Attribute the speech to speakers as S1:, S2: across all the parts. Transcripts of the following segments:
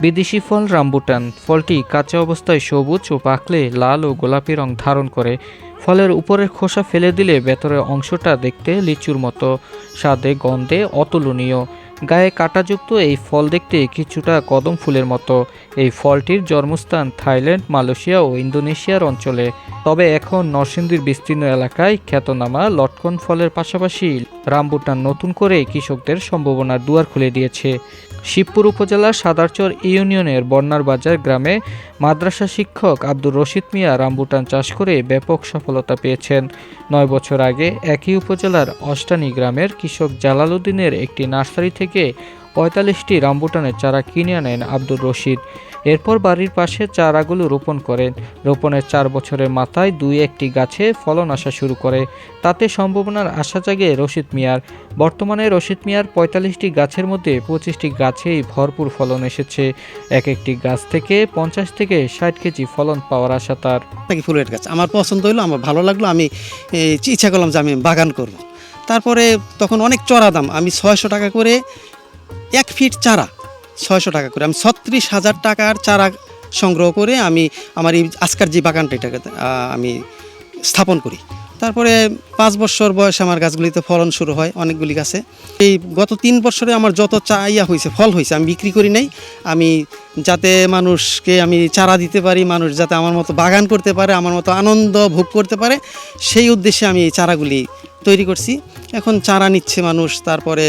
S1: বিদেশি ফল রাম্বুটান। ফলটি কাঁচা অবস্থায় সবুজ ও পাকলে লাল ও গোলাপি রং ধারণ করে। ফলের উপরের খোসা ফেলে দিলে ভেতরের অংশটা দেখতে লিচুর মতো। স্বাদে, গন্ধে অতুলনীয়। গায়ে কাঁটাযুক্ত এই ফল দেখতে কিছুটা কদম ফুলের মতো। এই ফলটির জন্মস্থান থাইল্যান্ড, মালয়েশিয়া ও ইন্দোনেশিয়ার অঞ্চলে। তবে এখন নরসিংদীর বিস্তীর্ণ এলাকায় খ্যাতনামা লটকন ফলের পাশাপাশি রামবুটান নতুন করে কৃষকদের সম্ভাবনার দুয়ার খুলে দিয়েছে। শিবপুর উপজেলার সাদারচর ইউনিয়নের বন্যার বাজার গ্রামে মাদ্রাসা শিক্ষক আব্দুর রশিদ মিয়া রামবুটান চাষ করে ব্যাপক সফলতা পেয়েছেন। নয় বছর আগে একই উপজেলার অষ্টানী গ্রামের কৃষক জালালউদ্দিনের একটি নার্সারি থেকে পঁয়তাল্লিশটি রামবুটানের চারা কিনে আনেন আব্দুর রশিদ। এরপর বাড়ির পাশে চারাগুলো রোপণ করেন। রোপণের চার বছরের মাথায় দুই একটি গাছে ফলন আসা শুরু করে। তাতে সম্ভাবনার আশা জাগে রশিদ মিয়ার। বর্তমানে রশিদ মিয়ার পঁয়তাল্লিশটি গাছের মধ্যে পঁচিশটি গাছেই ভরপুর ফলন এসেছে। এক একটি গাছ থেকে পঞ্চাশ থেকে ষাট কেজি ফলন পাওয়ার আশা তার।
S2: ফুলের গাছ? আমার পছন্দ হলো আমার ভালো লাগল, আমি ইচ্ছা করলাম যে আমি বাগান করব। তারপরে তখন অনেক চড়া দাম, আমি ছয়শো টাকা করে এক ফিট চারা, ছয়শো টাকা করে। আমি ছত্রিশ হাজার টাকার চারা সংগ্রহ করে আমি আমার এই আজকের যে বাগানটা এটাকে আমি স্থাপন করি। তারপরে পাঁচ বছর বয়সে আমার গাছগুলিতে ফলন শুরু হয় অনেকগুলি গাছে। এই গত তিন বছরে আমার যত চা ইয়া হয়েছে ফল হয়েছে আমি বিক্রি করি নাই। আমি যাতে মানুষকে আমি চারা দিতে পারি, মানুষ যাতে আমার মতো বাগান করতে পারে, আমার মতো আনন্দ ভোগ করতে পারে, সেই উদ্দেশ্যে আমি এই চারাগুলি তৈরি করছি। এখন চারা নিচ্ছে মানুষ, তারপরে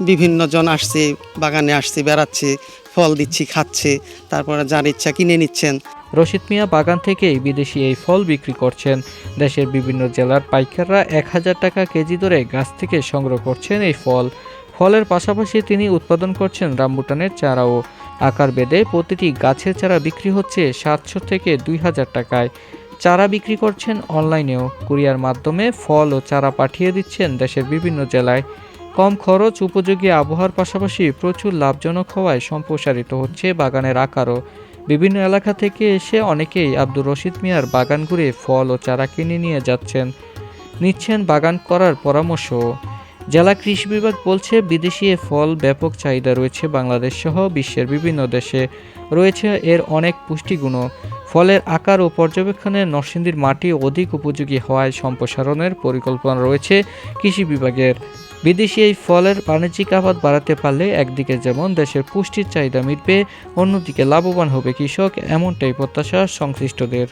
S2: বিভিন্ন জন আসছে, বাগানে আসছে, বেড়াচ্ছে, ফল দিচ্ছি, খাচ্ছে, তারপরে যার ইচ্ছা কিনে নিচ্ছেন।
S1: রশিদ মিয়া বাগান থেকেই বিদেশি এই ফল বিক্রি করছেন। দেশের বিভিন্ন জেলার পাইকাররা এক হাজার টাকা কেজি দরে গাছ থেকে সংগ্রহ করছেন এই ফল। ফলের পাশাপাশি তিনি উৎপাদন করছেন রামবুটানের চারাও। আকার বেদে প্রতিটি গাছের চারা বিক্রি হচ্ছে সাতশো থেকে দুই হাজার টাকায়। চারা বিক্রি করছেন অনলাইনেও। কুরিয়ার মাধ্যমে ফল ও চারা পাঠিয়ে দিচ্ছেন দেশের বিভিন্ন জেলায়। কম খরচ, উপযোগী আবহাওয়ার পাশাপাশি প্রচুর লাভজনক হওয়ায় সম্প্রসারিত হচ্ছে বাগানের আকারও। বিভিন্ন এলাকা থেকে এসে অনেকেই আব্দুর রশিদ মিয়ার বাগান ঘুরে ফল ও চারা কিনে নিয়ে যাচ্ছেন। নিচ্ছেন বাগান করার পরামর্শ। জেলা কৃষি বিভাগ বলছে, বিদেশি এ ফল ব্যাপক চাহিদা রয়েছে বাংলাদেশ সহ বিশ্বের বিভিন্ন দেশে। রয়েছে এর অনেক পুষ্টিগুণও। ফলের আকার ও পর্যবেক্ষণে নরসিংদীর মাটি অধিক উপযোগী হওয়ায় সম্প্রসারণের পরিকল্পনা রয়েছে কৃষি বিভাগের। বিদেশি এই ফলের বাণিজ্যিক আবাদ বাড়াতে পারলে একদিকে যেমন দেশের পুষ্টির চাহিদা মিটবে, অন্যদিকে লাভবান হবে কৃষক, এমনটাই প্রত্যাশা সংশ্লিষ্টদের।